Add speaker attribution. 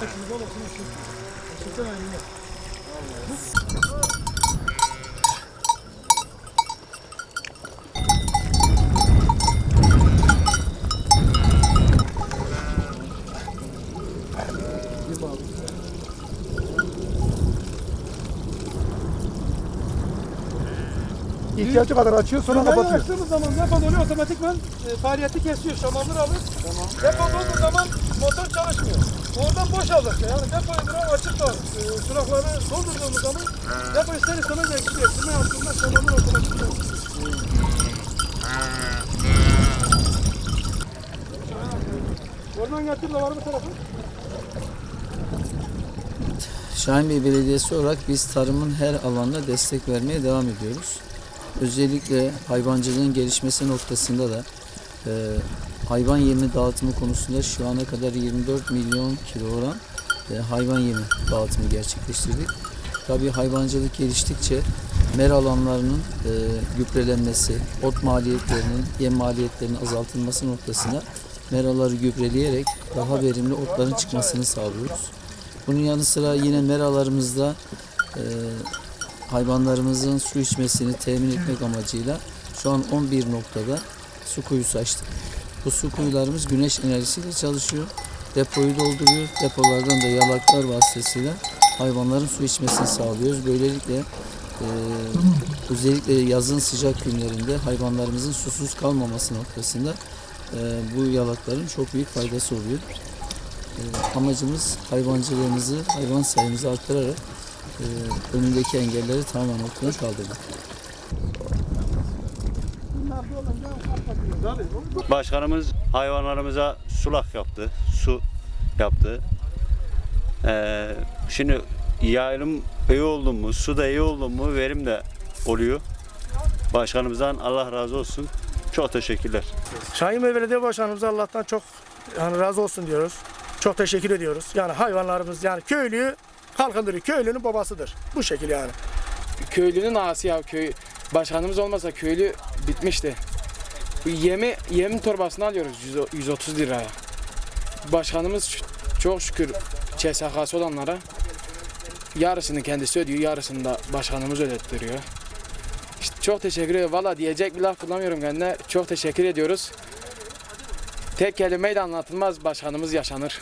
Speaker 1: Taşımıza baksana şu. Taşıta ben. İhtiyacı kadar açıyor sonra
Speaker 2: Kırmayı
Speaker 1: kapatıyor.
Speaker 2: açtığımız zaman depodonu otomatikman e, faaliyeti kesiyor. Şamanlar alır. Tamam. Depodonu zaman motor çalışmıyor. Oradan boşalır. Yani depoyu biraz açık kalır. E, surakları doldurduğumuz zaman depo ister istemez eksik eksime yaptığında şamanlar otomatik. Oradan getir de var mı tarafı?
Speaker 3: Şahinbey Belediyesi olarak biz tarımın her alanda destek vermeye devam ediyoruz. Özellikle hayvancılığın gelişmesi noktasında da e, hayvan yemi dağıtımı konusunda şu ana kadar 24 milyon kilogram e, hayvan yemi dağıtımı gerçekleştirdik. Tabii hayvancılık geliştikçe mer alanlarının e, gübrelenmesi, ot maliyetlerinin, yem maliyetlerinin azaltılması noktasında meraları gübreleyerek daha verimli otların çıkmasını sağlıyoruz. Bunun yanı sıra yine meralarımızda e, hayvanlarımızın su içmesini temin etmek amacıyla şu an 11 noktada su kuyusu açtık. Bu su kuyularımız güneş enerjisiyle çalışıyor. Depoyu dolduruyor. Depolardan da yalaklar vasıtasıyla hayvanların su içmesini sağlıyoruz. Böylelikle e, özellikle yazın sıcak günlerinde hayvanlarımızın susuz kalmaması noktasında e, bu yalakların çok büyük faydası oluyor. E, amacımız hayvancılığımızı, hayvan sayımızı arttırarak e, önündeki engelleri tamamen ortadan kaldırmak.
Speaker 4: Başkanımız hayvanlarımıza sulak yaptı, su yaptı. Ee, şimdi yayılım iyi oldu mu, su da iyi oldu mu verim de oluyor. Başkanımızdan Allah razı olsun. Çok teşekkürler.
Speaker 5: Şahinbey Belediye Başkanımıza Allah'tan çok yani razı olsun diyoruz. Çok teşekkür ediyoruz. Yani hayvanlarımız yani köylüyü kalkındırıyor. Köylünün babasıdır. Bu şekil yani.
Speaker 6: köylünün ağası ya köy başkanımız olmasa köylü bitmişti. Bu yemi yemin torbasını alıyoruz 100 130 liraya. Başkanımız çok şükür CSK'sı olanlara yarısını kendisi ödüyor, yarısını da başkanımız ödettiriyor. İşte çok teşekkür ediyorum. Valla diyecek bir laf bulamıyorum kendine. Çok teşekkür ediyoruz. Tek kelimeyle anlatılmaz başkanımız yaşanır.